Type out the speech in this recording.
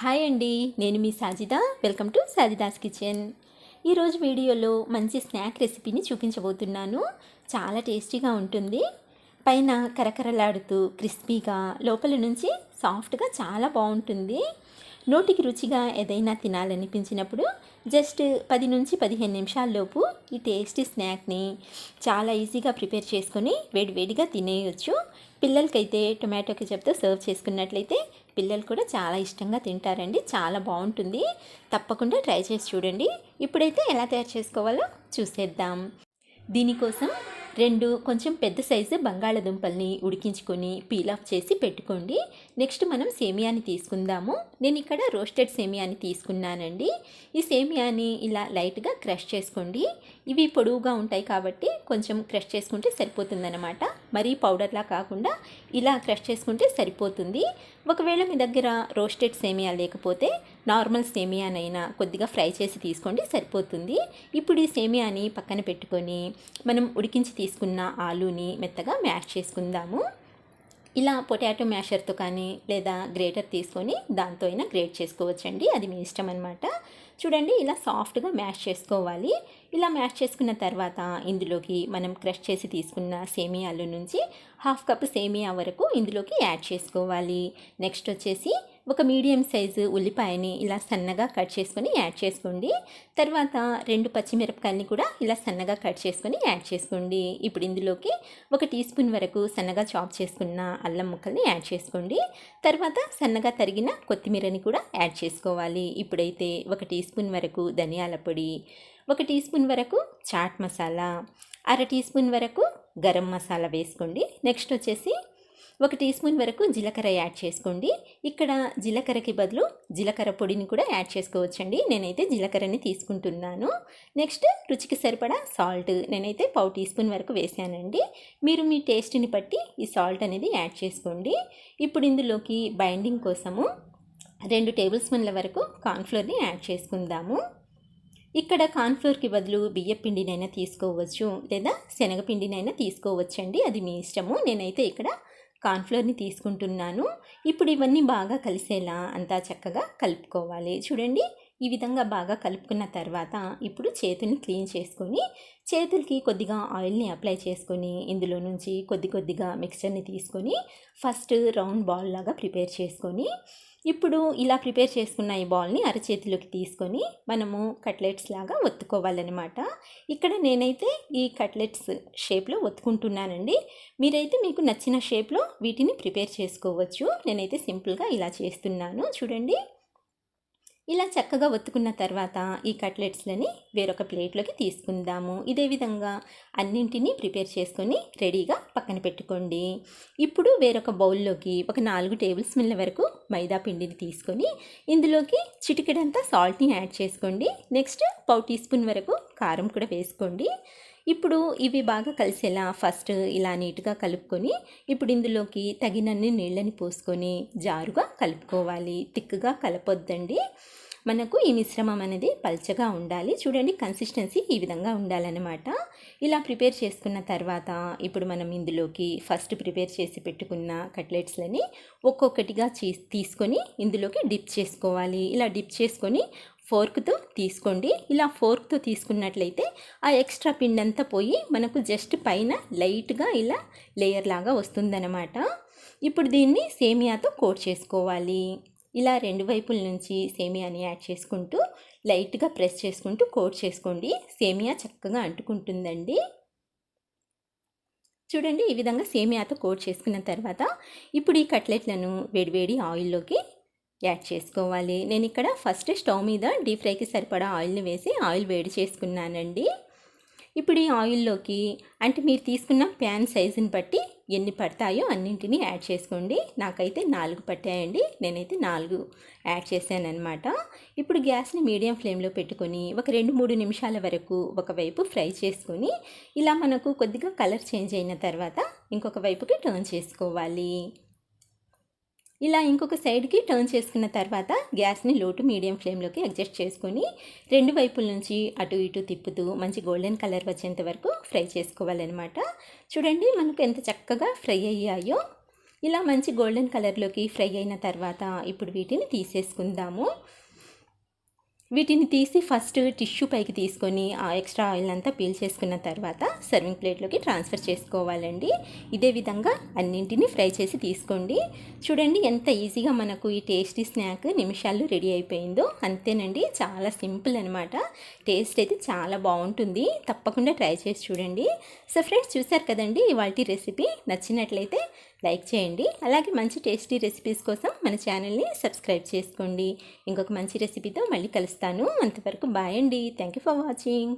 Hi అండి నేను మీ Sajida. Welcome to Sajida's kitchen. ఈరోజు వీడియోలో మంచి స్నాక్ రెసిపీని చూపించబోతున్నాను. చాలా టేస్టీగా ఉంటుంది. పైన కరకరలాడుతూ క్రిస్పీగా లోపల నుంచి సాఫ్ట్గా చాలా బాగుంటుంది. నోటికి రుచిగా ఏదైనా తినాలనిపించినప్పుడు జస్ట్ పది నుంచి పదిహేను నిమిషాల్లోపు ఈ టేస్టీ స్నాక్ని చాలా ఈజీగా ప్రిపేర్ చేసుకొని వేడివేడిగా తినేయచ్చు. పిల్లలకైతే టొమాటో కెచప్తో సర్వ్ చేసుకున్నట్లయితే పిల్లలు కూడా చాలా ఇష్టంగా తింటారండి. చాలా బాగుంటుంది. తప్పకుండా ట్రై చేసి చూడండి. ఇప్పుడైతే ఎలా తయారు చేసుకోవాలో చూసేద్దాం. దీనికోసం రెండు కొంచెం పెద్ద సైజు బంగాళదుంపల్ని ఉడికించుకొని పీల్ ఆఫ్ చేసి పెట్టుకోండి. నెక్స్ట్ మనం సేమియాని తీసుకుందాము. నేను ఇక్కడ రోస్టెడ్ సేమియాని తీసుకున్నానండి. ఈ సేమియాని ఇలా లైట్గా క్రష్ చేసుకోండి. ఇవి పొడవుగా ఉంటాయి కాబట్టి కొంచెం క్రష్ చేసుకుంటే సరిపోతుందన్నమాట. మరీ పౌడర్లా కాకుండా ఇలా క్రష్ చేసుకుంటే సరిపోతుంది. ఒకవేళ మీ దగ్గర రోస్టెడ్ సేమియా లేకపోతే నార్మల్ సేమియానైనా కొద్దిగా ఫ్రై చేసి తీసుకోండి సరిపోతుంది. ఇప్పుడు ఈ సేమియాని పక్కన పెట్టుకొని మనం ఉడికించి తీసుకున్న ఆలూని మెత్తగా మ్యాష్ చేసుకుందాము. ఇలా పొటాటో మ్యాషర్తో కానీ లేదా గ్రేటర్ తీసుకొని దాంతో అయినా గ్రేట్ చేసుకోవచ్చండి. అది మీ ఇష్టం అనమాట చూడండి ఇలా సాఫ్ట్గా మ్యాష్ చేసుకోవాలి. ఇలా మ్యాష్ చేసుకున్న తర్వాత ఇందులోకి మనం క్రష్ చేసి తీసుకున్న సేమియాలు నుంచి హాఫ్ కప్ సేమియా వరకు ఇందులోకి యాడ్ చేసుకోవాలి. నెక్స్ట్ వచ్చేసి ఒక మీడియం సైజు ఉల్లిపాయని ఇలా సన్నగా కట్ చేసుకొని యాడ్ చేసుకోండి. తర్వాత రెండు పచ్చిమిరపకాయలని కూడా ఇలా సన్నగా కట్ చేసుకొని యాడ్ చేసుకోండి. ఇప్పుడు ఇందులోకి ఒక టీ స్పూన్ వరకు సన్నగా చాప్ చేసుకున్న అల్లం ముక్కల్ని యాడ్ చేసుకోండి. తర్వాత సన్నగా తరిగిన కొత్తిమీరని కూడా యాడ్ చేసుకోవాలి. ఇప్పుడైతే ఒక టీ స్పూన్ వరకు ధనియాల పొడి ఒక టీ స్పూన్ వరకు చాట్ మసాలా అర టీ స్పూన్ వరకు గరం మసాలా వేసుకోండి. నెక్స్ట్ వచ్చేసి ఒక టీ స్పూన్ వరకు జీలకర్ర యాడ్ చేసుకోండి. ఇక్కడ జీలకర్రకి బదులు జీలకర్ర పొడిని కూడా యాడ్ చేసుకోవచ్చండి. నేనైతే జీలకర్రని తీసుకుంటున్నాను. నెక్స్ట్ రుచికి సరిపడా సాల్ట్ నేనైతే పావు టీ స్పూన్ వరకు వేసానండి. మీరు మీ టేస్ట్ని బట్టి ఈ సాల్ట్ అనేది యాడ్ చేసుకోండి. ఇప్పుడు ఇందులోకి బైండింగ్ కోసము రెండు టేబుల్ స్పూన్ల వరకు కార్న్ఫ్లోర్ని యాడ్ చేసుకుందాము. ఇక్కడ కార్న్ఫ్లోర్కి బదులు బియ్య పిండినైనా తీసుకోవచ్చు లేదా శనగపిండినైనా తీసుకోవచ్చండి. అది మీ ఇష్టము. నేనైతే ఇక్కడ కార్న్ఫ్లోర్ని తీసుకుంటున్నాను. ఇప్పుడు ఇవన్నీ బాగా కలిసేలా అంతా చక్కగా కలుపుకోవాలి. చూడండి. ఈ విధంగా బాగా కలుపుకున్న తర్వాత ఇప్పుడు చేతుల్ని క్లీన్ చేసుకొని చేతులకి కొద్దిగా ఆయిల్ని అప్లై చేసుకొని ఇందులో నుంచి కొద్ది కొద్దిగా మిక్చర్ని తీసుకొని ఫస్ట్ రౌండ్ బాల్ లాగా ప్రిపేర్ చేసుకొని ఇప్పుడు ఇలా ప్రిపేర్ చేసుకున్న ఈ బాల్ని అరచేతిలోకి తీసుకొని మనము కట్లెట్స్ లాగా ఒత్తుకోవాలన్నమాట. ఇక్కడ నేనైతే ఈ కట్లెట్స్ షేప్లో ఒత్తుకుంటున్నానండి. మీరైతే మీకు నచ్చిన షేప్లో వీటిని ప్రిపేర్ చేసుకోవచ్చు. నేనైతే సింపుల్గా ఇలా చేస్తున్నాను. చూడండి. ఇలా చక్కగా ఒత్తుకున్న తర్వాత ఈ కట్లెట్స్లని వేరొక ప్లేట్లోకి తీసుకుందాము. ఇదే విధంగా అన్నింటినీ ప్రిపేర్ చేసుకొని రెడీగా పక్కన పెట్టుకోండి. ఇప్పుడు వేరొక బౌల్లోకి ఒక నాలుగు టేబుల్ స్పూన్ల వరకు మైదా పిండిని తీసుకొని ఇందులోకి చిటికెడంతా సాల్ట్ని యాడ్ చేసుకోండి. నెక్స్ట్ పావు టీ స్పూన్ వరకు కారం కూడా వేసుకోండి. ఇప్పుడు ఇవి బాగా కలిసేలా ఫస్ట్ ఇలా నీట్గా కలుపుకొని ఇప్పుడు ఇందులోకి తగినన్ని నీళ్ళని పోసుకొని జారుగా కలుపుకోవాలి. తిక్కుగా కలపొద్దండి. మనకు ఈ మిశ్రమం అనేది పల్చగా ఉండాలి. చూడండి కన్సిస్టెన్సీ ఈ విధంగా ఉండాలన్నమాట. ఇలా ప్రిపేర్ చేసుకున్న తర్వాత ఇప్పుడు మనం ఇందులోకి ఫస్ట్ ప్రిపేర్ చేసి పెట్టుకున్న కట్లెట్స్లని ఒక్కొక్కటిగా తీసుకొని ఇందులోకి డిప్ చేసుకోవాలి. ఇలా డిప్ చేసుకొని ఫోర్క్తో తీసుకోండి. ఇలా ఫోర్క్తో తీసుకున్నట్లయితే ఆ ఎక్స్ట్రా పిండి అంతా పోయి మనకు జస్ట్ పైన లైట్గా ఇలా లేయర్ లాగా వస్తుందన్నమాట. ఇప్పుడు దీన్ని సేమియాతో కోట్ చేసుకోవాలి. ఇలా రెండు వైపుల నుంచి సేమియాని యాడ్ చేసుకుంటూ లైట్గా ప్రెస్ చేసుకుంటూ కోట్ చేసుకోండి. సేమియా చక్కగా అంటుకుంటుందండి. చూడండి ఈ విధంగా సేమియాతో కోట్ చేసుకున్న తర్వాత ఇప్పుడు ఈ కట్లెట్లను వేడివేడి ఆయిల్లోకి యాడ్ చేసుకోవాలి. నేను ఇక్కడ ఫస్ట్ స్టవ్ మీద డీప్ ఫ్రైకి సరిపడా ఆయిల్ని వేసి ఆయిల్ వేడి చేసుకున్నానండి. ఇప్పుడు ఈ ఆయిల్లోకి అంటే మీరు తీసుకున్న ప్యాన్ సైజుని బట్టి ఎన్ని పడతాయో అన్నింటినీ యాడ్ చేసుకోండి. నాకైతే నాలుగు పట్టాయండి. నేనైతే నాలుగు యాడ్ చేశానమాట ఇప్పుడు గ్యాస్ని మీడియం ఫ్లేమ్లో పెట్టుకొని ఒక రెండు మూడు నిమిషాల వరకు ఒకవైపు ఫ్రై చేసుకొని ఇలా మనకు కొద్దిగా కలర్ చేంజ్ అయిన తర్వాత ఇంకొక వైపుకి టర్న్ చేసుకోవాలి. ఇలా ఇంకొక సైడ్కి టర్న్ చేసుకున్న తర్వాత గ్యాస్ని లోటు మీడియం ఫ్లేమ్లోకి అడ్జస్ట్ చేసుకొని రెండు వైపుల నుంచి అటు ఇటు తిప్పుతూ మంచి గోల్డెన్ కలర్ వచ్చేంత వరకు ఫ్రై చేసుకోవాలన్నమాట. చూడండి మనకు ఎంత చక్కగా ఫ్రై అయ్యాయో. ఇలా మంచి గోల్డెన్ కలర్లోకి ఫ్రై అయిన తర్వాత ఇప్పుడు వీటిని తీసేసుకుందాము. వీటిని తీసి ఫస్ట్ టిష్యూ పైకి తీసుకొని ఆ ఎక్స్ట్రా ఆయిల్ అంతా పీల్ చేసుకున్న తర్వాత సర్వింగ్ ప్లేట్లోకి ట్రాన్స్ఫర్ చేసుకోవాలండి. ఇదే విధంగా అన్నింటినీ ఫ్రై చేసి తీసుకోండి. చూడండి ఎంత ఈజీగా మనకు ఈ టేస్టీ స్నాక్ నిమిషాల్లో రెడీ అయిపోయిందో. అంతేనండి చాలా సింపుల్ అనమాట టేస్ట్ అయితే చాలా బాగుంటుంది. తప్పకుండా ట్రై చేసి చూడండి. సో ఫ్రెండ్స్ చూసారు కదండి ఇవాళ రెసిపీ నచ్చినట్లయితే లైక్ చేయండి. అలాగే మంచి టేస్టీ రెసిపీస్ కోసం మన ఛానల్ని సబ్స్క్రైబ్ చేసుకోండి. ఇంకొక మంచి రెసిపీతో మళ్ళీ కలుస్తాను. అంతవరకు బాయ్ అండి. Thank you for watching.